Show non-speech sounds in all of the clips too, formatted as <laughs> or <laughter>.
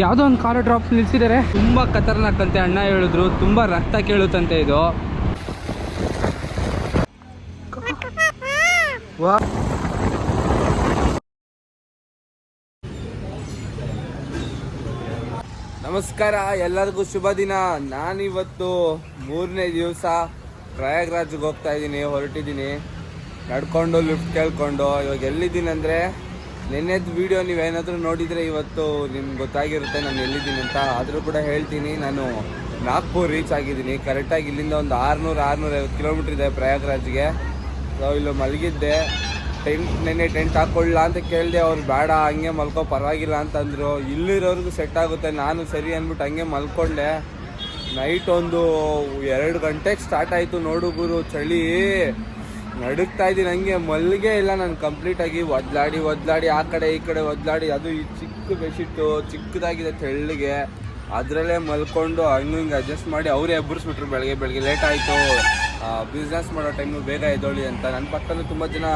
ಯಾವುದೋ ಒಂದು car drop ನಿಲ್ಸಿದ್ದಾರೆ ತುಂಬ ಖತರ್ನಾಕ್ ಅಂತೆ ಅಣ್ಣ ಹೇಳಿದ್ರು. ತುಂಬ ರಕ್ತ ಕೇಳುತ್ತಂತೆ ಇದು. ನಮಸ್ಕಾರ, ಎಲ್ಲರಿಗೂ ಶುಭ ದಿನ. ನಾನಿವತ್ತು ಮೂರನೇ ದಿವಸ ಪ್ರಯಾಗ್ರಾಜ್ಗೆ ಹೋಗ್ತಾ ಇದ್ದೀನಿ, ಹೊರಟಿದ್ದೀನಿ. ನಡ್ಕೊಂಡು ಲಿಫ್ಟ್ ಕೇಳ್ಕೊಂಡು, ಇವಾಗ ಎಲ್ಲಿದ್ದೀನಿ ಅಂದರೆ ನಿನ್ನೆದು ವಿಡಿಯೋ ನೀವೇನಾದರೂ ನೋಡಿದರೆ ಇವತ್ತು ನಿಮ್ಗೆ ಗೊತ್ತಾಗಿರುತ್ತೆ ನಾನು ಎಲ್ಲಿದ್ದೀನಿ ಅಂತ. ಆದರೂ ಕೂಡ ಹೇಳ್ತೀನಿ, ನಾನು ನಾಗ್ಪುರ್ ರೀಚ್ ಆಗಿದ್ದೀನಿ. ಕರೆಕ್ಟಾಗಿ ಇಲ್ಲಿಂದ ಒಂದು ಆರುನೂರು ಆರುನೂರ ಐವತ್ತು ಕಿಲೋಮೀಟ್ರ್ ಇದೆ ಪ್ರಯಾಗ್ರಾಜ್ಗೆ. ಸೊ ಇಲ್ಲಿ ಮಲಗಿದ್ದೆ. ಟೆಂಟ್ ನೆನ್ನೆ ಟೆಂಟ್ ಹಾಕೊಳ್ಳ ಅಂತ ಕೇಳಿದೆ, ಅವ್ರು ಬೇಡ, ಹಂಗೆ ಮಲ್ಕೋ, ಪರವಾಗಿಲ್ಲ ಅಂತಂದರು. ಇಲ್ಲಿರೋರಿಗೂ ಸೆಟ್ ಆಗುತ್ತೆ, ನಾನು ಸರಿ ಅಂದ್ಬಿಟ್ಟು ಹಂಗೆ ಮಲ್ಕೊಂಡೆ. ನೈಟ್ ಒಂದು ಎರಡು ಗಂಟೆಗೆ ಸ್ಟಾರ್ಟ್ ಆಯಿತು ನೋಡು ಗುರು, ಚಳಿ. ನಡುಕ್ತಾ ಇದ್ದೀನಿ. ಹಂಗೆ ಮಲ್ಲಿಗೆ ಇಲ್ಲ ನಾನು ಕಂಪ್ಲೀಟಾಗಿ ಒದ್ಲಾಡಿ ಒದ್ಲಾಡಿ, ಆ ಕಡೆ, ಈ ಕಡೆ ಒದ್ಲಾಡಿ. ಅದು ಈ ಚಿಕ್ಕ ಬೆಡ್ಶೀಟು ಚಿಕ್ಕದಾಗಿದೆ ತೆಳ್ಳಗೆ. ಅದರಲ್ಲೇ ಮಲ್ಕೊಂಡು ಹಂಗೆ ಹಿಂಗೆ ಅಡ್ಜಸ್ಟ್ ಮಾಡಿ ಅವರೇ ಎಬ್ಬರಿಸ್ಬಿಟ್ರು ಬೆಳಗ್ಗೆ ಬೆಳಗ್ಗೆ. ಲೇಟ್ ಆಯಿತು. ಬಿಸ್ನೆಸ್ ಮಾಡೋ ಟೈಮು ಬೇಗ ಎದ್ದೋಳಿ ಅಂತ. ನನ್ನ ಪಕ್ಕದಲ್ಲೂ ತುಂಬ ಜನ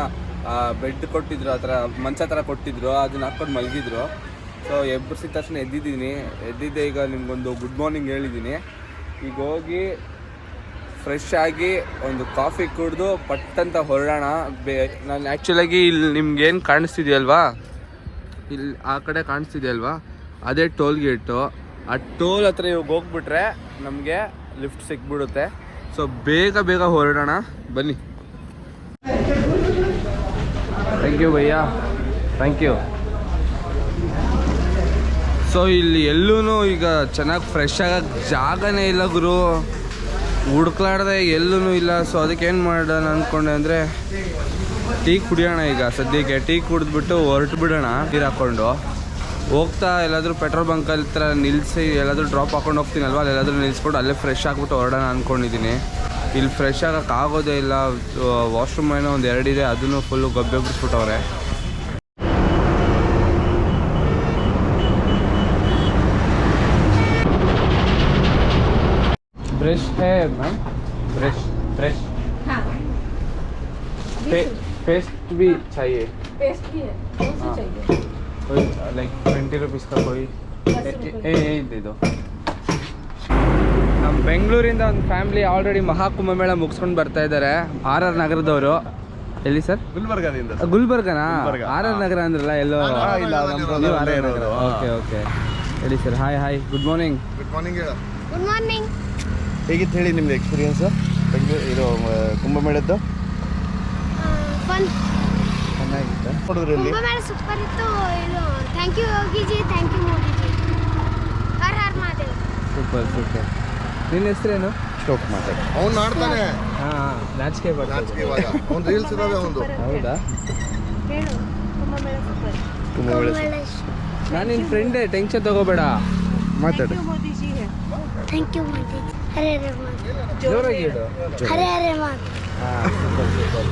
ಬೆಡ್ ಕೊಟ್ಟಿದ್ರು, ಆ ಥರ ಮಂಚ ಥರ ಕೊಟ್ಟಿದ್ರು. ಅದನ್ನ ಹಾಕ್ಕೊಂಡು ಮಲಗಿದ್ರು. ಸೊ ಎಬ್ಬರಿಸಿದ ತಕ್ಷಣ ಎದ್ದಿದ್ದೀನಿ. ಎದ್ದಿದ್ದೆ ಈಗ ನಿಮಗೊಂದು ಗುಡ್ ಮಾರ್ನಿಂಗ್ ಹೇಳಿದ್ದೀನಿ. ಈಗ ಹೋಗಿ ಫ್ರೆಶ್ ಆಗಿ ಒಂದು ಕಾಫಿ ಕುಡಿದು ಪಟ್ಟಂತ ಹೊರಡೋಣ. ಬೇ, ನಾನು ಆ್ಯಕ್ಚುಲಾಗಿ ಇಲ್ಲಿ ನಿಮ್ಗೇನು ಕಾಣಿಸ್ತಿದೆಯಲ್ವಾ? ಇಲ್ಲಿ ಆ ಕಡೆ ಕಾಣಿಸ್ತಿದೆಯಲ್ವಾ? ಅದೇ ಟೋಲ್ ಗೇಟು ಆ ಟೋಲ್ ಹತ್ರ ಇವಾಗ ಹೋಗ್ಬಿಟ್ರೆ ನಮಗೆ ಲಿಫ್ಟ್ ಸಿಕ್ಬಿಡುತ್ತೆ. ಸೊ ಬೇಗ ಬೇಗ ಹೊರಡೋಣ. ಬನ್ನಿ. ಥ್ಯಾಂಕ್ ಯು ಭಯ್ಯ. ಥ್ಯಾಂಕ್ ಯು ಸೊ ಇಲ್ಲಿ ಎಲ್ಲೂ ಈಗ ಚೆನ್ನಾಗಿ ಫ್ರೆಶ್ ಆಗಕ್ಕೆ ಜಾಗನೇ ಇಲ್ಲ ಗುರು. ಹುಡ್ಕ್ಲಾಡ್ದೆ ಎಲ್ಲೂ ಇಲ್ಲ ಸೊ ಅದಕ್ಕೆ ಏನು ಮಾಡೋಣ ಅಂದ್ಕೊಂಡೆ ಅಂದರೆ ಟೀ ಕುಡಿಯೋಣ ಈಗ ಸದ್ಯಕ್ಕೆ. ಟೀ ಕುಡಿದ್ಬಿಟ್ಟು ಹೊರಟು ಬಿಡೋಣ ನೀರು ಹಾಕ್ಕೊಂಡು. ಹೋಗ್ತಾ ಎಲ್ಲಾದರೂ ಪೆಟ್ರೋಲ್ ಬಂಕ್ ಹತ್ರ ನಿಲ್ಲಿಸಿ ಎಲ್ಲಾದರೂ ಡ್ರಾಪ್ ಹಾಕೊಂಡು ಹೋಗ್ತೀನಲ್ವ? ಅಲ್ಲಿ ಎಲ್ಲಾದರೂ ನಿಲ್ಲಿಸ್ಬಿಟ್ಟು ಅಲ್ಲೇ ಫ್ರೆಶ್ ಆಗಿಬಿಟ್ಟು ಹೊರಡೋಣ ಅಂದ್ಕೊಂಡಿದ್ದೀನಿ ಇಲ್ಲಿ ಫ್ರೆಶ್ ಆಗೋಕ್ಕಾಗೋದೇ ಇಲ್ಲ. ವಾಶ್ರೂಮ್ ಏನೋ ಒಂದು ಎರಡಿದೆ ಅದನ್ನು ಫುಲ್ಲು ಗೊಬ್ಬೆ ಬಿಡಿಸ್ಬಿಟ್ಟವ್ರೆ ब्रश है मैम ब्रश ब्रश हाँ पेस्ट भी चाहिए पेस्ट भी है कौन सी हाँ। चाहिए कोई लाइक ट्वेंटी रुपीज़ का कोई दस ए- रुपए ए- ए- दे दो ನಮ್ಮ ಬೆಂಗಳೂರಿಂದ ಒಂದು ಫ್ಯಾಮಿಲಿ ಆಲ್ರೆಡಿ ಮಹಾಕುಂಭಮೇಳ ಮುಗಿಸ್ಕೊಂಡು ಬರ್ತಾ ಇದ್ದಾರೆ ಆರ್ ಆರ್ ನಗರದವರು ಎಲ್ಲಿ ಸರ್ ಗುಲ್ಬರ್ಗದಿಂದ ಗುಲ್ಬರ್ಗನಾ ಗುಲ್ಬರ್ಗ, ಆರ್ ಆರ್ ನಗರ ಅಂದ್ರಲ್ಲ ಎಲ್ಲೋ ಹಾ, ಇಲ್ಲ, ನಮ್ದು ನೀವು ಆರ್ ಅಲ್ಲೇ ಆರ್ ನಗರ ಇರೋದು, ಹಾ. ಓಕೆ ಓಕೆ ಹೇಳಿ sir hi hi good morning good morning ಹೇಳ ಗುಡ್ ಮಾರ್ನಿಂಗ್ ಹೇಗಿತ್ತು ಹೇಳಿ ನಿಮ್ದು ಎಕ್ಸ್ಪೀರಿಯನ್ಸ್ ಬೆಂಗಳೂರು ಇದು ಆ, ಕುಂಭಮೇಳದ್ದು? ಫನ್ ಚೆನ್ನಾಗಿತ್ತು. ಕುಂಭಮೇಳ ಸೂಪರ್ ಇತ್ತು. ಇದು thank you Yogiji thank you Modiji. Har Har Mahadev. Super super ನಿನ್ನ ಹೆಸರೇನು? ಸ್ಟೋಕ್ ಮಾತಾಡಿ ಅವ್ನು ಮಾಡ್ತಾನೆ ಹಾಂ ಹಾಂ ನಾಚಿಕೆ ಬರ್ತದೆ ನಾಚಿಕೆ ಇವಾಗ ಅವ್ನು ರೀಲ್ಸ್ ಇದಾವೆ ಅವನು ಹೌದಾ? ಹೇಳು ಕುಂಭಮೇಳ ಸೂಪರ್ ಕುಂಭಮೇಳ ನಾನು ನಿನ್ನ ಫ್ರೆಂಡೇ ಟೆನ್ಷನ್ ತಗೋಬೇಡ. ಮಾತಾಡಿ. ಮೋದಿಜಿ. Thank you Modiji. ಹರೇ ಮಾ ಕುಂಭಮೇಳ ಜೋರಾಗಿ ಹೇಳು. ಹರೇ ಹರೇ ಮಾತ್ ಹಾಂ ಸೂಪರ್ ಸೂಪರ್.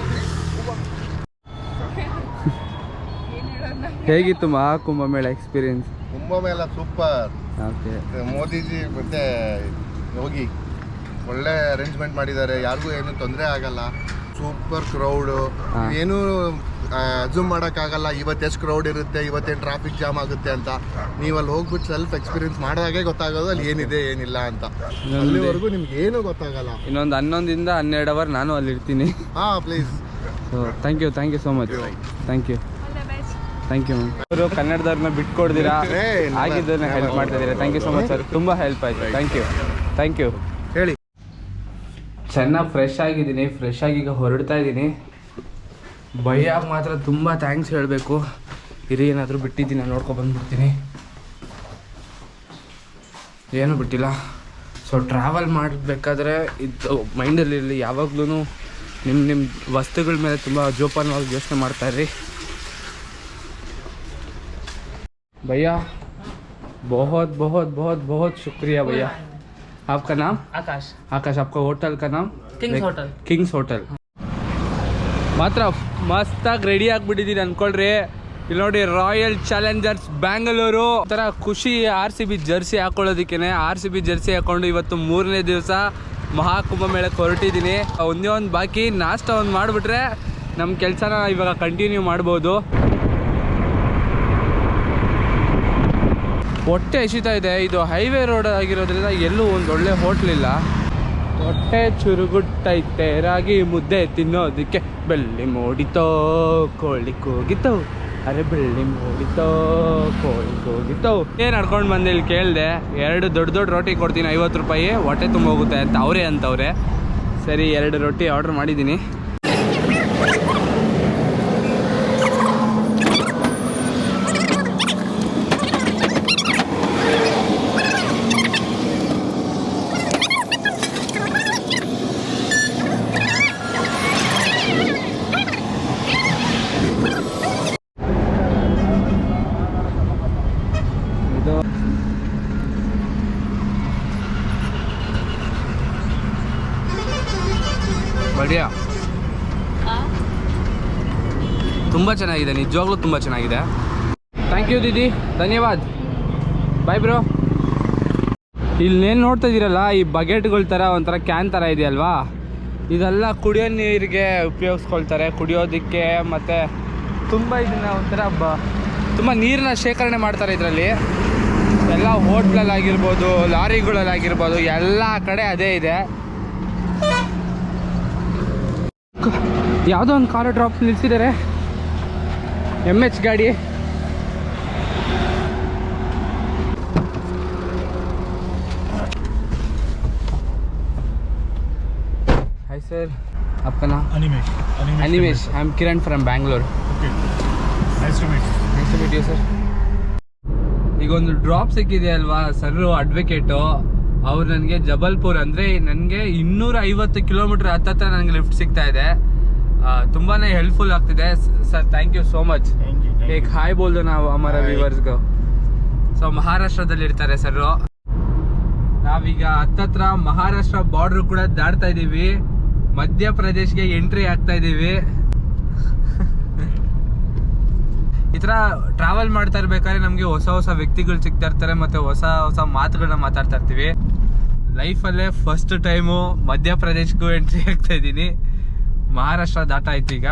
ಹೇಗಿತ್ತು Maha Kumbh Mela experience? Kumbh Mela super. Okay. Modiji ಮತ್ತೆ ಹೋಗಿ ಒಳ್ಳೆ ಅರೇಂಜ್ಮೆಂಟ್ ಮಾಡಿದ್ದಾರೆ. ಯಾರಿಗೂ ಏನು ತೊಂದರೆ ಆಗಲ್ಲ. Super crowd. ಏನು ಅಜ್ಯೂಮ್ ಮಾಡೋಕ್ಕಾಗಲ್ಲ. ಇವತ್ತು ಎಷ್ಟು ಕ್ರೌಡ್ ಇರುತ್ತೆ ಇವತ್ತೇನು ಟ್ರಾಫಿಕ್ ಜಾಮ್ ಆಗುತ್ತೆ ಅಂತ. ನೀವು ಅಲ್ಲಿ ಹೋಗ್ಬಿಟ್ಟು ಸೆಲ್ಫ್ ಎಕ್ಸ್ಪೀರಿಯನ್ಸ್ ಮಾಡಿದಾಗೆ ಗೊತ್ತಾಗೋದು ಅಲ್ಲಿ ಏನಿದೆ ಏನಿಲ್ಲ ಅಂತ. ಅಲ್ಲಿವರೆಗೂ ನಿಮ್ಗೆ ಏನು ಗೊತ್ತಾಗಲ್ಲ. ಇನ್ನೊಂದು ಹನ್ನೊಂದಿಂದ ಹನ್ನೆರಡು ಅವರ್ ನಾನು ಅಲ್ಲಿ ಇರ್ತೀನಿ ಹಾಂ please so thank you thank you so much thank you thank you ಅವರು ಕನ್ನಡದವ್ರನ್ನ ಬಿಟ್ಕೊಡ್ದಿರಾ. ಆಗಿದ್ದನ್ನ ಹೆಲ್ಪ್ ಮಾಡ್ತಾ ಇದ್ದೀರಾ. Thank you so much sir ತುಂಬ ಹೆಲ್ಪ್ ಆಯಿತು. ಥ್ಯಾಂಕ್ ಯು ಥ್ಯಾಂಕ್ ಯು ಚೆನ್ನಾಗಿ ಫ್ರೆಶ್ ಆಗಿದ್ದೀನಿ ಫ್ರೆಶ್ ಆಗಿ ಈಗ ಹೊರಡ್ತಾ ಇದ್ದೀನಿ. ಭಯ್ಯಾಗ ಮಾತ್ರ ತುಂಬ ಥ್ಯಾಂಕ್ಸ್ ಹೇಳಬೇಕು. ಇರಿ, ಏನಾದರೂ ಬಿಟ್ಟಿದ್ದೀನಿ ನೋಡ್ಕೊಬಂದ್ಬಿಡ್ತೀನಿ ಏನು ಬಿಟ್ಟಿಲ್ಲ. ಸೊ ಟ್ರಾವೆಲ್ ಮಾಡಬೇಕಾದ್ರೆ ಇದು ಮೈಂಡಲ್ಲಿರಲಿ ಯಾವಾಗಲೂ ನಿಮ್ಮ ನಿಮ್ಮ ವಸ್ತುಗಳ ಮೇಲೆ ತುಂಬ ಜೋಪಾನವಾಗಿ ಯೋಚನೆ ಮಾಡ್ತಾಯಿರಿ ಭಯ್ಯ, ಬಹುತ್ ಬಹುತ್ ಬಹುತ್ ಬಹುತ್ ಶುಕ್ರಿಯಾ ಭಯ್ಯ. आपका नाम आकाश आकाश आपका होटल का नाम किंग्स होटल ಕಿಂಗ್ಸ್ ಹೋಟೆಲ್ ಮಾತ್ರ ಮಸ್ತಾಗಿ ರೆಡಿ ಆಗಿಬಿಟ್ಟಿದ್ದೀನಿ ಅನ್ಕೊಳ್ರಿ ಇಲ್ಲಿ ನೋಡಿ ರಾಯಲ್ ಚಾಲೆಂಜರ್ಸ್ ಬ್ಯಾಂಗಲೂರು ಒಂಥರ ಖುಷಿ ಆರ್ ಸಿ ಬಿ ಜರ್ಸಿ ಹಾಕೊಳ್ಳೋದಕ್ಕೇನೆ ಆರ್ ಸಿ ಬಿ ಜರ್ಸಿ ಹಾಕೊಂಡು ಇವತ್ತು ಮೂರನೇ ದಿವಸ ಮಹಾಕುಂಭ ಮೇಳಕ್ಕೆ ಹೊರಟಿದ್ದೀನಿ ಒಂದೇ ಒಂದು ಬಾಕಿ ನಾಷ್ಟ ಒಂದು ಮಾಡಿಬಿಟ್ರೆ ನಮ್ಮ ಕೆಲಸನ ಇವಾಗ ಕಂಟಿನ್ಯೂ ಮಾಡ್ಬೋದು ಹೊಟ್ಟೆ ಹಸಿತಾ ಇದೆ. ಇದು ಹೈವೇ ರೋಡ್ ಆಗಿರೋದ್ರಿಂದ ಎಲ್ಲೂ ಒಂದು ಒಳ್ಳೆ ಹೋಟ್ಲಿಲ್ಲ ಹೊಟ್ಟೆ ಚುರುಗುಟ್ಟೈತೆ ರಾಗಿ ಮುದ್ದೆ ತಿನ್ನೋದಕ್ಕೆ ಬೆಳ್ಳಿ ಮೂಡಿತೋ, ಕೋಳಿ ಕೂಗಿತೋ. ಅರೆ ಬೆಳ್ಳಿ ಮೂಡಿತೋ, ಕೋಳಿ ಕೂಗಿತೋ. ಏನ್ ನಡ್ಕೊಂಡು ಬಂದ ಇಲ್ಲಿ ಕೇಳಿದೆ, ಎರಡು ದೊಡ್ಡ ದೊಡ್ಡ ರೋಟಿ ಕೊಡ್ತೀನಿ, ಐವತ್ತು ರೂಪಾಯಿ. ಹೊಟ್ಟೆ ತುಂಬ ಹೋಗುತ್ತೆ ಅಂತ ಅವರೇ ಅಂತವ್ರೆ. ಸರಿ, ಎರಡು ರೊಟ್ಟಿ ಆರ್ಡ್ರ್ ಮಾಡಿದ್ದೀನಿ. ಚೆನ್ನಾಗಿದೆ, ನಿಜವಾಗ್ಲೂ ತುಂಬ ಚೆನ್ನಾಗಿದೆ. ಥ್ಯಾಂಕ್ ಯು ದೀದಿ ಧನ್ಯವಾದ. ಬಾಯ್ ಬ್ರೋ ಇಲ್ಲೇನು ನೋಡ್ತಾ ಇದ್ದೀರಲ್ಲ ಈ ಬಕೆಟ್ಗಳ ಥರ ಒಂಥರ ಕ್ಯಾನ್ ಥರ ಇದೆಯಲ್ವಾ? ಇದೆಲ್ಲ ಕುಡಿಯೋ ನೀರಿಗೆ ಉಪಯೋಗಿಸ್ಕೊಳ್ತಾರೆ. ಕುಡಿಯೋದಕ್ಕೆ ಮತ್ತು ತುಂಬ ಇದನ್ನ ಒಂಥರ ಬ, ತುಂಬ ನೀರನ್ನ ಶೇಖರಣೆ ಮಾಡ್ತಾರೆ ಇದರಲ್ಲಿ. ಎಲ್ಲ ಹೋಟ್ಲಲ್ಲಾಗಿರ್ಬೋದು, ಲಾರಿಗಳಲ್ಲಾಗಿರ್ಬೋದು, ಎಲ್ಲ ಕಡೆ ಅದೇ ಇದೆ. ಯಾವುದೋ ಒಂದು ಕಾರು ಡ್ರಾಪ್ ನಿಲ್ಸಿದ್ದಾರೆ ಎಂ ಎಚ್ ಗಾಡಿ. ಹಾಯ್ ಸರ್ ಅಪ್ಪನ Animesh I am Kiran from Bangalore sir ಈಗ ಒಂದು ಡ್ರಾಪ್ ಸಿಕ್ಕಿದೆ ಅಲ್ವಾ? ಸರ್ ಅಡ್ವೊಕೇಟು ಅವ್ರು ನನಗೆ ಜಬಲ್ಪುರ್ ಅಂದರೆ ನನಗೆ ಇನ್ನೂರ ಐವತ್ತು ಕಿಲೋಮೀಟ್ರ್ ಹತ್ತತ್ರ ನನಗೆ ಲಿಫ್ಟ್ ಸಿಗ್ತಾ ಇದೆ. ತುಂಬಾ ಹೆಲ್ಪ್ಫುಲ್ ಆಗ್ತಿದೆ. Sir thank you so much ಏಕ್ ಹಾಯ್ ಬೋಲ್ದು ನಾವು ಅಮರ ವ್ಯೂವರ್ಸ್ಗೂ ಸೊ ಮಹಾರಾಷ್ಟ್ರದಲ್ಲಿ ಇರ್ತಾರೆ ಸರ್ ನಾವೀಗ ಹತ್ತತ್ರ ಮಹಾರಾಷ್ಟ್ರ ಬಾರ್ಡರ್ ಕೂಡ ದಾಡ್ತಾ ಇದ್ದೀವಿ. ಮಧ್ಯಪ್ರದೇಶ್ಗೆ ಎಂಟ್ರಿ ಆಗ್ತಾ ಇದ್ದೀವಿ. ಈ ಥರ ಟ್ರಾವೆಲ್ ಮಾಡ್ತಾ ಇರ್ಬೇಕಾದ್ರೆ ನಮಗೆ ಹೊಸ ಹೊಸ ವ್ಯಕ್ತಿಗಳು ಸಿಗ್ತಾ ಇರ್ತಾರೆ ಮತ್ತು ಹೊಸ ಹೊಸ ಮಾತುಗಳನ್ನ ಮಾತಾಡ್ತಾ ಇರ್ತೀವಿ. ಲೈಫಲ್ಲೇ ಫಸ್ಟ್ ಟೈಮು ಮಧ್ಯಪ್ರದೇಶ್ಗೂ ಎಂಟ್ರಿ ಆಗ್ತಾ ಇದ್ದೀನಿ. ಮಹಾರಾಷ್ಟ್ರ ದಾಟಾಯ್ತು ಈಗ.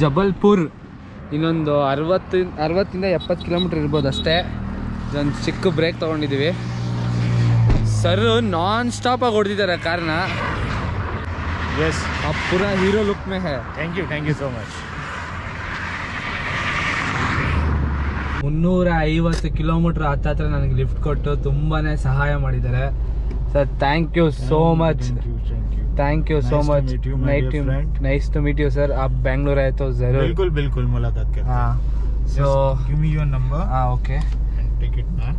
ಜಬಲ್ಪುರ್ ಇನ್ನೊಂದು ಅರವತ್ತು ಅರವತ್ತಿಂದ ಎಪ್ಪತ್ತು ಕಿಲೋಮೀಟರ್ ಇರ್ಬೋದು ಅಷ್ಟೇ. ಇದೊಂದು ಚಿಕ್ಕ ಬ್ರೇಕ್ ತೊಗೊಂಡಿದ್ದೀವಿ. ಸರ್ ನಾನ್ ಸ್ಟಾಪಾಗಿ ಹೊಡೆದಿದ್ದಾರೆ ಕಾರಣ ಎಸ್ ಅಪ್ಪುರ ಹೀರೋ ಲುಕ್ ಮೇ ಹೇ thank you thank you so much ಮುನ್ನೂರ ಐವತ್ತು ಕಿಲೋಮೀಟ್ರ್ ಹತ್ತತ್ರ ನನಗೆ ಲಿಫ್ಟ್ ಕೊಟ್ಟು ತುಂಬಾನೇ ಸಹಾಯ ಮಾಡಿದ್ದಾರೆ sir thank you so much thank you thank you thank you so Nice to much meet you, my night dear friend. Nice to meet you sir आप बेंगलोर आए तो जरूर बिल्कुल बिल्कुल मुलाकात करते हाँ हैं so give me your number ಹಾಂ ಓಕೆ एंड टेक इट ना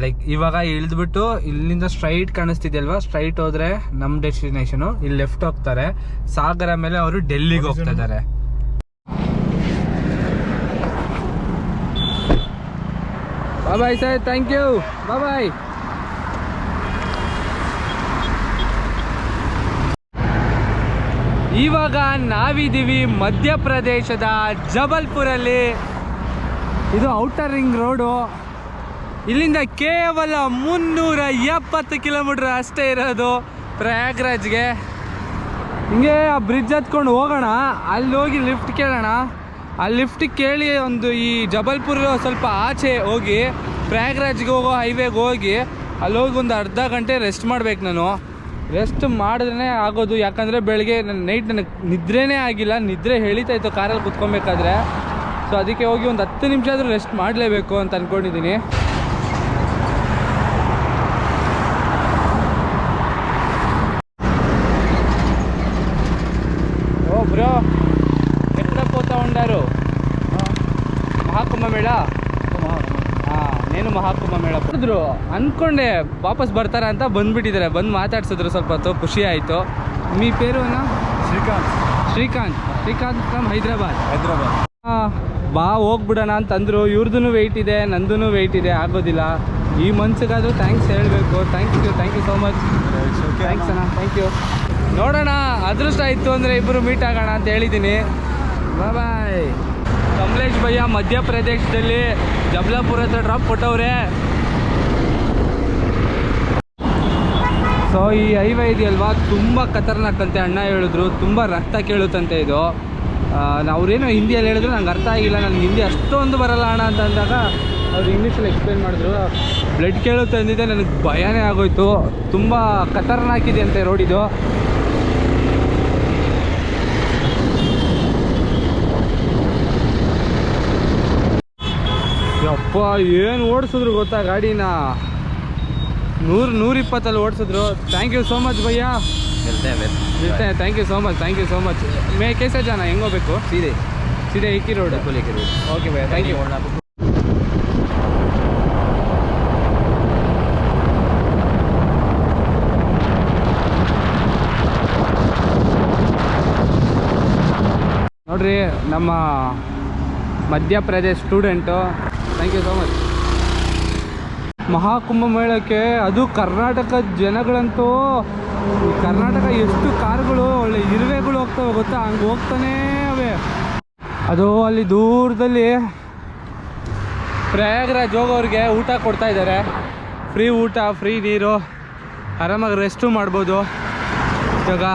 ಲೈಕ್ ಇವಾಗ ಇಳಿದ್ಬಿಟ್ಟು ಇಲ್ಲಿಂದ ಸ್ಟ್ರೈಟ್ ಕಾಣಿಸ್ತಿದೆಯಲ್ವಾ ಸ್ಟ್ರೈಟ್ ಹೋದ್ರೆ ನಮ್ಮ ಡೆಸ್ಟಿನೇಷನು ಇಲ್ಲಿ ಲೆಫ್ಟ್ ಹೋಗ್ತಾರೆ ಸಾಗರ ಮೇಲೆ ಅವರು ಡೆಲ್ಲಿಗೆ ಹೋಗ್ತಾ ಇದ್ದಾರೆ Bye sir thank you bye ಇವಾಗ ನಾವಿದ್ದೀವಿ ಮಧ್ಯಪ್ರದೇಶದ ಜಬಲ್ಪುರಲ್ಲಿ. ಇದು ಔಟರ್ ರಿಂಗ್ ರೋಡು ಇಲ್ಲಿಂದ ಕೇವಲ ಮುನ್ನೂರ ಎಪ್ಪತ್ತು ಕಿಲೋಮೀಟ್ರ್ ಅಷ್ಟೇ ಇರೋದು ಪ್ರಯಾಗ್ರಾಜ್ಗೆ. ಹಿಂಗೆ ಆ ಬ್ರಿಡ್ಜ್ ಹತ್ಕೊಂಡು ಹೋಗೋಣ. ಅಲ್ಲಿ ಹೋಗಿ ಲಿಫ್ಟ್ ಕೇಳೋಣ. ಆ ಲಿಫ್ಟ್ ಕೇಳಿ ಒಂದು ಈ ಜಬಲ್ಪುರ ಸ್ವಲ್ಪ ಆಚೆ ಹೋಗಿ, ಪ್ರಯಾಗ್ರಾಜ್ಗೆ ಹೋಗೋ ಹೈವೇಗೆ ಹೋಗಿ, ಅಲ್ಲಿ ಹೋಗಿ ಒಂದು ಅರ್ಧ ಗಂಟೆ ರೆಸ್ಟ್ ಮಾಡ್ಬೇಕು ನಾನು. ರೆಸ್ಟ್ ಮಾಡಿದ್ರೆ ಆಗೋದು, ಯಾಕಂದರೆ ಬೆಳಗ್ಗೆ ನನ್ನ ನೈಟ್ ನನಗೆ ನಿದ್ರೆನೇ ಆಗಿಲ್ಲ, ನಿದ್ರೆ ಹೇಳಿತಾ ಇತ್ತು ಕಾರಲ್ಲಿ ಕುತ್ಕೊಬೇಕಾದ್ರೆ. ಸೊ ಅದಕ್ಕೆ ಹೋಗಿ ಒಂದು ಹತ್ತು ನಿಮಿಷ ಆದರೂ ರೆಸ್ಟ್ ಮಾಡಲೇಬೇಕು ಅಂತ ಅಂದ್ಕೊಂಡಿದ್ದೀನಿ ನೋಡಿದ್ರು ಅಂದ್ಕೊಂಡೆ ವಾಪಸ್ ಬರ್ತಾರೆ ಅಂತ ಬಂದ್ಬಿಟ್ಟಿದ್ದಾರೆ. ಬಂದು ಮಾತಾಡ್ಸಿದ್ರು ಸ್ವಲ್ಪ ಹೊತ್ತು ಖುಷಿ ಆಯಿತು. ಮೀ ಪೇರುನ ಶ್ರೀಕಾಂತ್. ಶ್ರೀಕಾಂತ್. ಶ್ರೀಕಾಂತ್ ಫ್ರಮ್ ಹೈದ್ರಾಬಾದ್. ಹೈದ್ರಾಬಾದ್. ಬಾ ಹೋಗ್ಬಿಡೋಣ ಅಂತಂದ್ರು. ಇವ್ರದ್ದು ವೆಯ್ಟ್ ಇದೆ ನಂದೂ ವೆಯ್ಟ್ ಇದೆ ಆಗೋದಿಲ್ಲ. ಈ ಮನ್ಸಿಗಾದರೂ ಥ್ಯಾಂಕ್ಸ್ ಹೇಳಬೇಕು. Thank you thank you so much thanks ಅಣ್ಣ. ಥ್ಯಾಂಕ್ ಯು ನೋಡೋಣ ಅದೃಷ್ಟ ಆಯಿತು ಅಂದರೆ ಇಬ್ಬರು ಮೀಟ್ ಆಗೋಣ ಅಂತ ಹೇಳಿದ್ದೀನಿ ಬಾ ಬಾಯ್ ಕಮಲೇಶ್ ಭಯ್ಯ ಮಧ್ಯಪ್ರದೇಶದಲ್ಲಿ ಜಬಲಾಪುರ ಹತ್ರ ಡ್ರಾಪ್ ಕೊಟ್ಟವ್ರೆ. ಸೊ, ಈ ಹೈವೇ ಇದೆಯಲ್ವಾ ತುಂಬ ಖತರ್ನಾಕ್ ಅಂತೆ ಅಣ್ಣ ಹೇಳಿದ್ರು. ತುಂಬ ರಕ್ತ ಕೇಳುತ್ತಂತೆ ಇದು. ಅವ್ರೇನೋ ಹಿಂದಿಯಲ್ಲಿ ಹೇಳಿದ್ರು, ನಂಗೆ ಅರ್ಥ ಆಗಿಲ್ಲ. ನನಗೆ ಹಿಂದಿ ಅಷ್ಟೊಂದು ಬರಲ್ಲ ಅಣ್ಣ ಅಂತ ಅಂದಾಗ ಅವ್ರು ಇಂಗ್ಲೀಷಲ್ಲಿ ಎಕ್ಸ್ಪ್ಲೇನ್ ಮಾಡಿದ್ರು. ಬ್ಲಡ್ ಕೇಳುತ್ತೆ ಅಂದಿದ್ದೆ, ನನಗೆ ಭಯನೇ ಆಗೋಯ್ತು. ತುಂಬ ಖತರ್ನಾಕಿದೆ ಅಂತೆ ರೋಡಿದು ಅಪ್ಪ ಏನು ಓಡಿಸಿದ್ರು ಗೊತ್ತಾ ಗಾಡಿನ? ನೂರು ನೂರಿಪ್ಪತ್ತಲ್ಲಿ ಓಡಿಸಿದ್ರು. ಥ್ಯಾಂಕ್ ಯು ಸೋ ಮಚ್ ಭಯ್ಯ. ಇರ್ತೇನೆ thank you so much thank you so much May ಕೇಸ ಜನ ಹೆಂಗೋಗ್ಬೇಕು ಸೀದೆ. ಸೀದೆ ಇಕ್ಕಿ ರೋಡ್. ಕೂಲಿ ರೋಡ್. ಓಕೆ ಭಯ್ಯ ಥ್ಯಾಂಕ್ ಯು ನೋಡ್ರಿ ನಮ್ಮ Madhya Pradesh student thank you so much Maha Kumbh ಮೇಳಕ್ಕೆ ಅದು ಕರ್ನಾಟಕ ಜನಗಳಂತೂ, ಕರ್ನಾಟಕ ಎಷ್ಟು ಕಾರುಗಳು, ಒಳ್ಳೆ ಇರುವೆಗಳು ಹೋಗ್ತವೆ ಗೊತ್ತಾ? ಹಂಗೆ ಹೋಗ್ತಾನೇ ಅವೆ ಅದು ಅಲ್ಲಿ ದೂರದಲ್ಲಿ ಪ್ರಯಾಗ್ರಾಜ್ ಹೋಗೋರಿಗೆ ಊಟ ಕೊಡ್ತಾ ಇದ್ದಾರೆ. ಫ್ರೀ ಊಟ, ಫ್ರೀ ನೀರು, ಆರಾಮಾಗಿ ರೆಸ್ಟು ಮಾಡ್ಬೋದು. ಇವಾಗ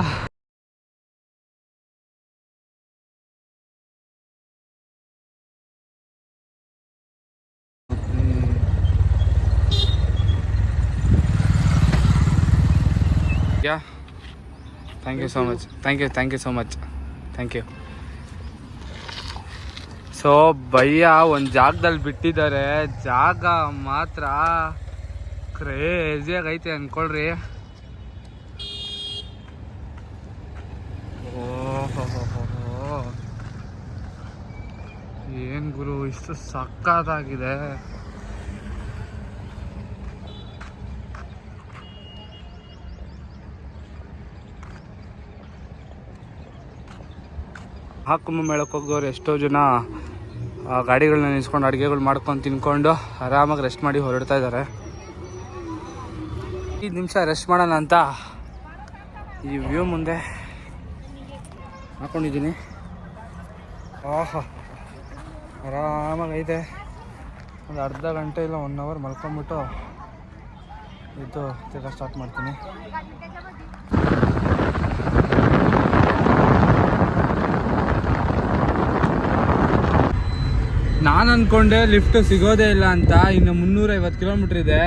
yeah thank you so much thank you thank you so much thank you so bhaiya ಒಂದು ಜಾಗದಲ್ಲಿ ಬಿಟ್ಟಿದ್ದಾರೆ. ಜಾಗ ಮಾತ್ರ ಕ್ರೇಜಿಯಾಗಿ ಐತೆ ಅನ್ಕೊಳ್ರಿ. ಓಹೋ ಏನು ಗುರು ಇಷ್ಟು ಸಕ್ಕತ್ತಾಗಿದೆ ಹಾಕುಂಬ ಮೇಳಕ್ಕೆ ಹೋಗೋರು ಎಷ್ಟೋ ಜನ ಆ, ಗಾಡಿಗಳನ್ನ ನಿಲ್ಸ್ಕೊಂಡು ಅಡುಗೆಗಳು ಮಾಡ್ಕೊಂಡು ತಿನ್ಕೊಂಡು ಆರಾಮಾಗಿ ರೆಸ್ಟ್ ಮಾಡಿ ಹೊರಡ್ತಾ ಇದ್ದಾರೆ ಐದು ನಿಮಿಷ ರೆಸ್ಟ್ ಮಾಡೋಣ ಅಂತ ಈ ವ್ಯೂ ಮುಂದೆ ಹಾಕೊಂಡಿದ್ದೀನಿ. ಆಹಾ ಆರಾಮಾಗೈತೆ ಒಂದು ಅರ್ಧ ಗಂಟೆ ಇಲ್ಲ ಒನ್ ಅವರ್ ಮಲ್ಕೊಂಬಿಟ್ಟು ಇದು ತಿರ್ಗಾ ಸ್ಟಾರ್ಟ್ ಮಾಡ್ತೀನಿ. ನಾನು ಅಂದ್ಕೊಂಡೆ ಲಿಫ್ಟ್ ಸಿಗೋದೇ ಇಲ್ಲ ಅಂತ. ಇನ್ನು ಮುನ್ನೂರೈವತ್ತು ಕಿಲೋಮೀಟ್ರ್ ಇದೆ.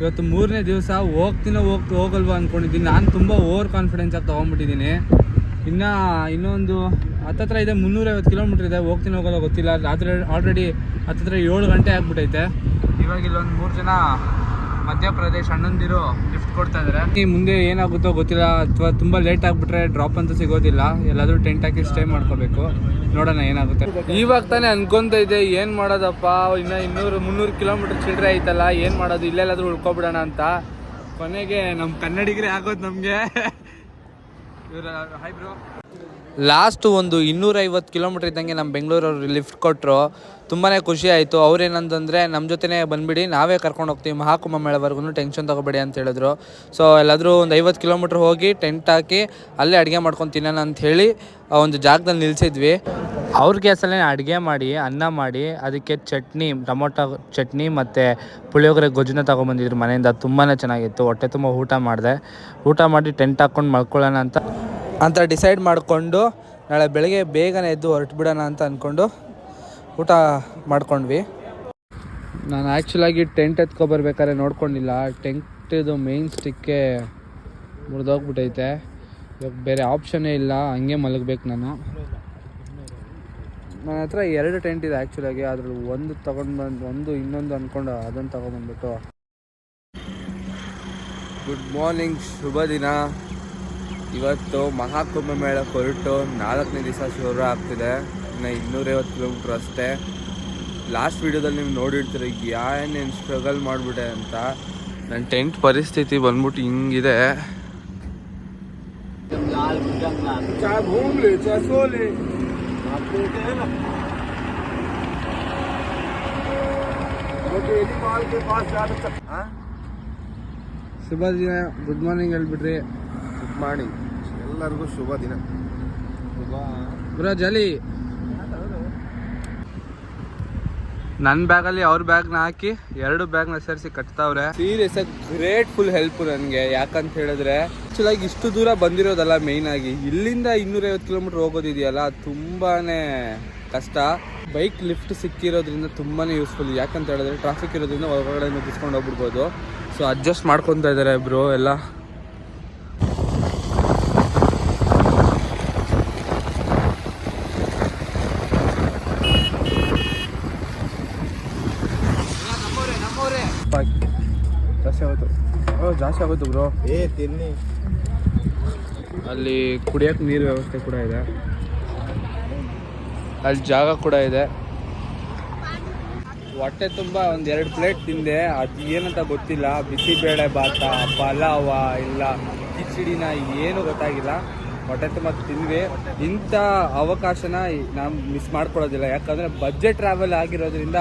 ಇವತ್ತು ಮೂರನೇ ದಿವಸ ಹೋಗ್ತೀನೋ ಹೋಗ್, ಹೋಗಲ್ವಾ ಅಂದ್ಕೊಂಡಿದ್ದೀನಿ ನಾನು ತುಂಬ ಓವರ್ ಕಾನ್ಫಿಡೆನ್ಸ್ ಆಗಿ ತೊಗೊಂಡ್ಬಿಟ್ಟಿದ್ದೀನಿ ಇನ್ನು, ಇನ್ನೊಂದು ಹತ್ತತ್ರ ಇದೆ, ಮುನ್ನೂರೈವತ್ತು ಕಿಲೋಮೀಟ್ರ್ ಇದೆ. ಹೋಗ್ತೀನಿ ಹೋಗಲ್ಲ ಗೊತ್ತಿಲ್ಲ. ಆದರೆ ಆಲ್ರೆಡಿ ಹತ್ತತ್ರ ಏಳು ಗಂಟೆ ಆಗ್ಬಿಟ್ಟೈತೆ ಇವಾಗ ಇಲ್ಲೊಂದು ಮೂರು ಜನ ಮಧ್ಯಪ್ರದೇಶ್ ಅಣ್ಣಂದಿರು ಲಿಫ್ಟ್ ಕೊಡ್ತಾ ಇದ್ದಾರೆ ಈ ಮುಂದೆ ಏನಾಗುತ್ತೋ ಗೊತ್ತಿಲ್ಲ, ಅಥವಾ ತುಂಬ ಲೇಟ್ ಆಗಿಬಿಟ್ರೆ ಡ್ರಾಪ್ ಅಂತೂ ಸಿಗೋದಿಲ್ಲ. ಎಲ್ಲಾದರೂ ಟೆಂಟ್ ಹಾಕಿ ಸ್ಟೇ ಮಾಡ್ಕೋಬೇಕು. ನೋಡೋಣ ಏನಾಗುತ್ತೆ. ಇವಾಗ ತಾನೇ ಅನ್ಕೊಂತ ಇದೆ ಏನು ಮಾಡೋದಪ್ಪ? ಇನ್ನು ಇನ್ನೂರು, ಮುನ್ನೂರು ಕಿಲೋಮೀಟರ್ ಚಿಲ್ಲರೆ ಐತಲ್ಲ, ಏನು ಮಾಡೋದು? ಇಲ್ಲೆಲ್ಲಾದ್ರೂ ಉಳ್ಕೊಬಿಡೋಣ ಅಂತ. ಕೊನೆಗೆ ನಮ್ಮ ಕನ್ನಡಿಗರೇ ಆಗೋದು ನಮಗೆ. <laughs> ಇವ್ರ ಹಾಯ್ ಬ್ರೋ ಲಾಸ್ಟ್ ಒಂದು ಇನ್ನೂರೈವತ್ತು ಕಿಲೋಮೀಟ್ರ್ ಇದ್ದಂಗೆ ನಮ್ಮ ಬೆಂಗಳೂರವ್ರು ಲಿಫ್ಟ್ ಕೊಟ್ಟರು ತುಂಬಾ ಖುಷಿ ಆಯಿತು. ಅವ್ರೇನಂತಂದರೆ ನಮ್ಮ ಜೊತೆನೇ ಬಂದುಬಿಡಿ, ನಾವೇ ಕರ್ಕೊಂಡು ಹೋಗ್ತೀವಿ ಮಹಾಕುಂಭ ಮೇಳವರೆಗೂ ಟೆನ್ಷನ್ ತೊಗೋಬೇಡಿ ಅಂತ ಹೇಳಿದ್ರು. ಸೊ, ಎಲ್ಲಾದರೂ ಒಂದು ಐವತ್ತು ಕಿಲೋಮೀಟ್ರ್ ಹೋಗಿ ಟೆಂಟ್ ಹಾಕಿ ಅಲ್ಲೇ ಅಡುಗೆ ಮಾಡ್ಕೊಂಡು ತಿನ್ನೋಣ ಅಂತ ಹೇಳಿ ಒಂದು ಜಾಗದಲ್ಲಿ ನಿಲ್ಲಿಸಿದ್ವಿ ಅವ್ರ ಗ್ಯಾಸಲ್ಲೇ ಅಡುಗೆ ಮಾಡಿ, ಅನ್ನ ಮಾಡಿ, ಅದಕ್ಕೆ ಚಟ್ನಿ, ಟೊಮೊಟೊ ಚಟ್ನಿ ಮತ್ತು ಪುಳಿಯೋಗರೆ ಗೊಜ್ಜನ್ನ ತೊಗೊಂಬಂದಿದ್ರು ಮನೆಯಿಂದ. ತುಂಬಾ ಚೆನ್ನಾಗಿತ್ತು. ಹೊಟ್ಟೆ ತುಂಬ ಊಟ ಮಾಡಿದೆ. ಊಟ ಮಾಡಿ ಟೆಂಟ್ ಹಾಕ್ಕೊಂಡು ಮಲ್ಕೊಳ್ಳೋಣ ಅಂತ. ಅಂತ ಡಿಸೈಡ್ ಮಾಡಿಕೊಂಡು ನಾಳೆ ಬೆಳಗ್ಗೆ ಬೇಗನೆ ಎದ್ದು ಹೊರಟು ಬಿಡೋಣ ಅಂತ ಅಂದ್ಕೊಂಡು ಊಟ ಮಾಡ್ಕೊಂಡ್ವಿ. ನಾನು ಆ್ಯಕ್ಚುಲಾಗಿ ಟೆಂಟ್ ಎತ್ಕೊಬರ್ಬೇಕಾದ್ರೆ ನೋಡ್ಕೊಂಡಿಲ್ಲ. ಟೆಂಟಿದು ಮೇನ್ ಸ್ಟಿಕ್ಕೆ ಮುರಿದೋಗ್ಬಿಟ್ಟೈತೆ ಇವಾಗ ಬೇರೆ ಆಪ್ಷನ್ನೇ ಇಲ್ಲ. ಹಂಗೆ ಮಲಗಬೇಕು ನಾನು. ನನ್ನ ಹತ್ರ ಎರಡು ಟೆಂಟ್ ಇದೆ ಆ್ಯಕ್ಚುಲಾಗಿ. ಅದ್ರಲ್ಲಿ ಒಂದು ತೊಗೊಂಡು ಬಂದು, ಒಂದು ಇನ್ನೊಂದು ಅಂದ್ಕೊಂಡು ಅದನ್ನು ತೊಗೊಂಬಂದ್ಬಿಟ್ಟು ಗುಡ್ ಮಾರ್ನಿಂಗ್ ಶುಭ ದಿನ ಇವತ್ತು ಮಹಾಕುಂಭ ಮೇಳ ಹೊರಟು ನಾಲ್ಕನೇ ದಿವಸ ಶುರು ಆಗ್ತಿದೆ. ಇನ್ನು ಇನ್ನೂರೈವತ್ತು ಕಿಲೋಮೀಟ್ರ್ ಅಷ್ಟೇ. ಲಾಸ್ಟ್ ವಿಡಿಯೋದಲ್ಲಿ ನೀವು ನೋಡಿರ್ತೀರಿ ಏನೇನು ಸ್ಟ್ರಗಲ್ ಮಾಡಿಬಿಟ್ಟೆ ಅಂತ. ನನ್ನ ಟೆಂಟ್ ಪರಿಸ್ಥಿತಿ ಬಂದ್ಬಿಟ್ಟು ಹಿಂಗಿದೆ. ದಿನ ಗುಡ್ ಮಾರ್ನಿಂಗ್ ಹೇಳ್ಬಿಟ್ರಿ ಗುಡ್ ಮಾರ್ನಿಂಗ್ ಎಲ್ಲರಿಗೂ ಶುಭ ದಿನ. ಜಲಿ ನನ್ನ ಬ್ಯಾಗಲ್ಲಿ ಅವ್ರ ಬ್ಯಾಗ್ನ ಹಾಕಿ ಎರಡು ಬ್ಯಾಗ್ನ ಸೇರಿಸಿ ಕಟ್ತಾವ್ರೆ. ಸೀರಿಯಸ್ ಆಗಿ ಗ್ರೇಟ್ ಫುಲ್ ಹೆಲ್ಪ್ ನನಗೆ. ಯಾಕಂತ ಹೇಳಿದ್ರೆ ಆ್ಯಕ್ಚುಲಾಗಿ ಇಷ್ಟು ದೂರ ಬಂದಿರೋದಲ್ಲ ಮೇಯ್ನ್ ಆಗಿ. ಇಲ್ಲಿಂದ ಇನ್ನೂರೈವತ್ತು ಕಿಲೋಮೀಟರ್ ಹೋಗೋದಿದೆಯಲ್ಲ ತುಂಬಾನೇ ಕಷ್ಟ. ಬೈಕ್ ಲಿಫ್ಟ್ ಸಿಕ್ಕಿರೋದ್ರಿಂದ ತುಂಬಾನೇ ಯೂಸ್ಫುಲ್ ಯಾಕಂತ ಹೇಳಿದ್ರೆ ಟ್ರಾಫಿಕ್ ಇರೋದ್ರಿಂದ ಹೊರಗಡೆ ಬಿಸ್ಕೊಂಡು ಹೋಗ್ಬಿಡ್ಬೋದು. ಸೊ ಅಡ್ಜಸ್ಟ್ ಮಾಡ್ಕೊತಾ ಇದ್ದಾರೆ ಬ್ರೋ ಎಲ್ಲ ಜಾಸ್ತಿ ಆಗೋದು ಜಾಸ್ತಿ ಆಗುತ್ತೆ ಬ್ರೋ ಏ ತಿನ್ನಿ. ಅಲ್ಲಿ ಕುಡಿಯೋಕೆ ನೀರು ವ್ಯವಸ್ಥೆ ಕೂಡ ಇದೆ. ಅಲ್ಲಿ ಜಾಗ ಕೂಡ ಇದೆ. ಹೊಟ್ಟೆ ತುಂಬ ಒಂದು ಎರಡು ಪ್ಲೇಟ್ ತಿಂದೆ. ಅದು ಏನಂತ ಗೊತ್ತಿಲ್ಲ. ಬಿಸಿಬೇಳೆ ಭಾತ ಪಲಾವ ಇಲ್ಲ ಕಿಚಡಿನ ಏನು ಗೊತ್ತಾಗಿಲ್ಲ. ಹೊಟ್ಟೆ ತುಂಬ ತಿಂದ್ವಿ. ಇಂಥ ಅವಕಾಶನ ನಾವು ಮಿಸ್ ಮಾಡ್ಕೊಳ್ಳೋದಿಲ್ಲ. ಯಾಕಂದರೆ ಬಜೆಟ್ ಟ್ರಾವೆಲ್ ಆಗಿರೋದ್ರಿಂದ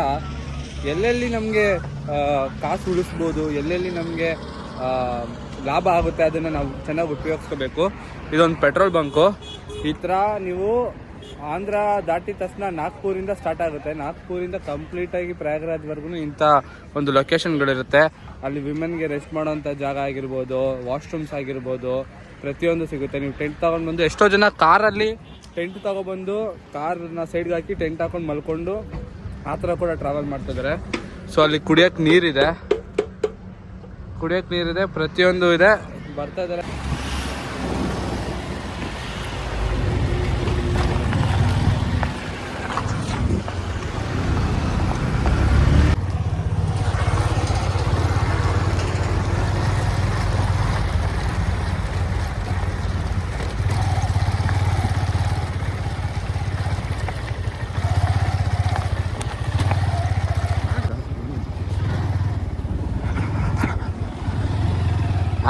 ಎಲ್ಲೆಲ್ಲಿ ನಮಗೆ ಕಾಸು ಉಳಿಸ್ಬೋದು ಎಲ್ಲೆಲ್ಲಿ ನಮಗೆ ಲಾಭ ಆಗುತ್ತೆ, ಅದನ್ನು ನಾವು ಚೆನ್ನಾಗಿ ಉಪಯೋಗಿಸ್ಕೋಬೇಕು. ಇದೊಂದು ಪೆಟ್ರೋಲ್ ಬಂಕು. ಈ ಥರ ನೀವು ಆಂಧ್ರ ದಾಟಿದ ತಕ್ಷಣ ನಾಗ್ಪುರಿಂದ ಸ್ಟಾರ್ಟ್ ಆಗುತ್ತೆ. ನಾಗ್ಪುರಿಂದ ಕಂಪ್ಲೀಟಾಗಿ ಪ್ರಯಾಗ್ರಾಜ್ವರೆಗೂ ಇಂಥ ಒಂದು ಲೊಕೇಶನ್ಗಳಿರುತ್ತೆ ಅಲ್ಲಿ ವಿಮೆನ್ಗೆ ರೆಸ್ಟ್ ಮಾಡೋವಂಥ ಜಾಗ ಆಗಿರ್ಬೋದು ವಾಶ್ರೂಮ್ಸ್ ಆಗಿರ್ಬೋದು, ಪ್ರತಿಯೊಂದು ಸಿಗುತ್ತೆ. ನೀವು ಟೆಂಟ್ ತೊಗೊಂಡು ಬಂದು ಎಷ್ಟೋ ಜನ ಕಾರಲ್ಲಿ ಟೆಂಟ್ ತೊಗೊಬಂದು ಕಾರ್ನ ಸೈಡ್ಗೆ ಹಾಕಿ ಟೆಂಟ್ ಹಾಕೊಂಡು ಮಲ್ಕೊಂಡು ಆ ಥರ ಕೂಡ ಟ್ರಾವೆಲ್ ಮಾಡ್ತಿದ್ದಾರೆ. ಸೊ ಅಲ್ಲಿ ಕುಡಿಯೋಕ್ಕೆ ನೀರಿದೆ. ಕುಡಿಯೋಕ್ಕೆ ನೀರಿದೆ ಪ್ರತಿಯೊಂದು ಇದೆ. ಬರ್ತಾ ಇದ್ದಾರೆ.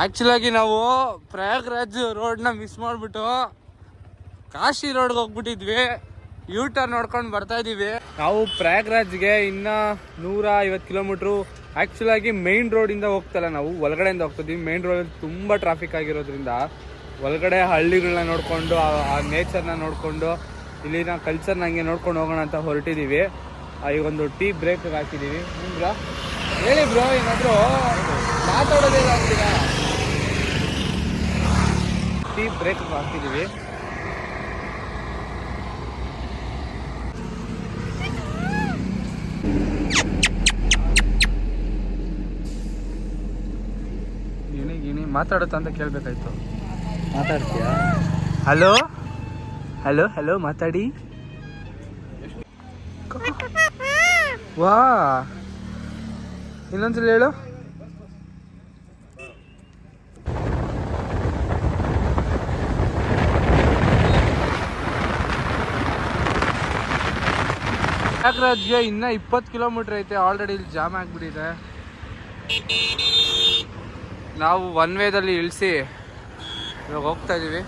ಆ್ಯಕ್ಚುಲಾಗಿ ನಾವು ಪ್ರಯಾಗ್ರಾಜ್ ರೋಡ್ನ ಮಿಸ್ ಮಾಡಿಬಿಟ್ಟು ಕಾಶಿ ರೋಡ್ಗೆ ಹೋಗ್ಬಿಟ್ಟಿದ್ವಿ. ಯೂ ಟರ್ನ್ ನೋಡ್ಕೊಂಡು ಬರ್ತಾ ಇದೀವಿ. ನಾವು ಪ್ರಯಾಗ್ರಾಜ್ಗೆ ಇನ್ನ ನೂರ ಐವತ್ತು ಕಿಲೋಮೀಟ್ರು ಆ್ಯಕ್ಚುಲಾಗಿ ಮೇನ್ ರೋಡಿಂದ ಹೋಗ್ತಲ್ಲ ನಾವು. ಒಳಗಡೆಯಿಂದ ಹೋಗ್ತಿದ್ವಿ ಮೇನ್ ರೋಡಲ್ಲಿ ತುಂಬ ಟ್ರಾಫಿಕ್ ಆಗಿರೋದ್ರಿಂದ ಒಳಗಡೆ ಹಳ್ಳಿಗಳನ್ನ ನೋಡಿಕೊಂಡು, ಆ ನೇಚರ್ನ ನೋಡಿಕೊಂಡು, ಇಲ್ಲಿನ ಕಲ್ಚರ್ನ ಹಂಗೆ ನೋಡ್ಕೊಂಡು ಹೋಗೋಣ ಅಂತ ಹೊರಟಿದ್ದೀವಿ ಈಗ ಒಂದು ಟೀ ಬ್ರೇಕ್ ಹಾಕಿದ್ದೀವಿ ಹೇಳಿ ಬ್ರೋ, ಏನಾದರೂ ಮಾತಾಡೋದಿಲ್ಲ ಅಂತೀರಾ ಟೀ ಬ್ರೇಕ್ ಗಿಣಿ ಗಿಣಿ ಮಾತಾಡುತ್ತ ಅಂತ ಕೇಳ್ಬೇಕಾಯ್ತು. ಮಾತಾಡ್ತೀಯಾ? ಹಲೋ? ಹಲೋ ಹಲೋ ಮಾತಾಡಿ. ವಾ. ಇನ್ನೊಂದ್ಸಲ ಹೇಳು. ಪ್ರಯಾಗ್ರಾಜ್ಗೆ ಇನ್ನ ಇಪ್ಪತ್ತು ಕಿಲೋಮೀಟರ್ ಐತೆ. ಆಲ್ರೆಡಿ ಇಲ್ಲಿ ಜಾಮ್ ಆಗ್ಬಿಟ್ಟಿದೆ. ನಾವು ಒನ್ ವೇದಲ್ಲಿ ಇಳಿಸಿ ಇವಾಗ ಹೋಗ್ತಾ ಇದೀವಿ.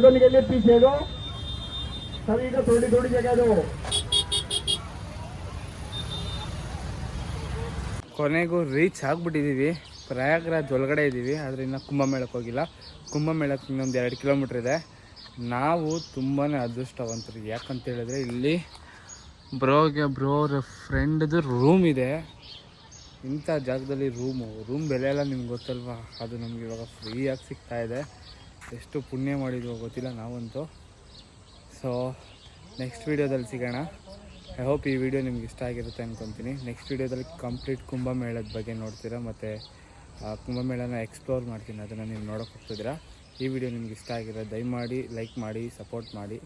थोड़ा पीछे को निकलिए पीछे को सभी को थोड़ी थोड़ी जगह दो ಕೊನೆಗೂ ರೀಚ್ ಆಗಿಬಿಟ್ಟಿದ್ದೀವಿ ಪ್ರಯಾಗ್ರಾಜ್ ಒಳಗಡೆ ಇದ್ದೀವಿ ಆದರೆ ಇನ್ನು ಕುಂಭಮೇಳಕ್ಕೆ ಹೋಗಿಲ್ಲ ಕುಂಭಮೇಳಕ್ಕೆ ಇನ್ನೊಂದು ಎರಡು ಕಿಲೋಮೀಟ್ರ್ ಇದೆ ನಾವು ತುಂಬಾ ಅದೃಷ್ಟವಂತರು ಯಾಕಂತ ಹೇಳಿದ್ರೆ ಇಲ್ಲಿ ಬ್ರೋಗೆ ಬ್ರೋ ಅವ್ರ ಫ್ರೆಂಡ್ದು ರೂಮ್ ಇದೆ ಇಂಥ ಜಾಗದಲ್ಲಿ ರೂಮು ರೂಮ್ ಬೆಲೆ ಎಲ್ಲ ನಿಮ್ಗೆ ಗೊತ್ತಲ್ವಾ ಅದು ನಮ್ಗೆ ಇವಾಗ ಫ್ರೀಯಾಗಿ ಸಿಗ್ತಾ ಇದೆ ಎಷ್ಟು ಪುಣ್ಯ ಮಾಡಿದ್ವೋ ಗೊತ್ತಿಲ್ಲ ನಾವಂತೂ. ಸೊ ನೆಕ್ಸ್ಟ್ ವೀಡಿಯೋದಲ್ಲಿ ಸಿಗೋಣ. ಐ ಹೋಪ್ ಈ ವಿಡಿಯೋ ನಿಮ್ಗೆ ಇಷ್ಟ ಆಗಿರುತ್ತೆ ಅಂದ್ಕೊತೀನಿ ನೆಕ್ಸ್ಟ್ ವೀಡಿಯೋದಲ್ಲಿ ಕಂಪ್ಲೀಟ್ ಕುಂಭಮೇಳದ ಬಗ್ಗೆ ನೋಡ್ತೀರಾ ಮತ್ತು ಕುಂಭಮೇಳನ ಎಕ್ಸ್ಪ್ಲೋರ್ ಮಾಡ್ತೀನಿ. ಅದನ್ನು ನೀವು ನೋಡೋಕೆ ಹೋಗ್ತಿದ್ದೀರಾ. ಈ ವಿಡಿಯೋ ನಿಮ್ಗೆ ಇಷ್ಟ ಆಗಿರೋ ದಯಮಾಡಿ ಲೈಕ್ ಮಾಡಿ ಸಪೋರ್ಟ್ ಮಾಡಿ.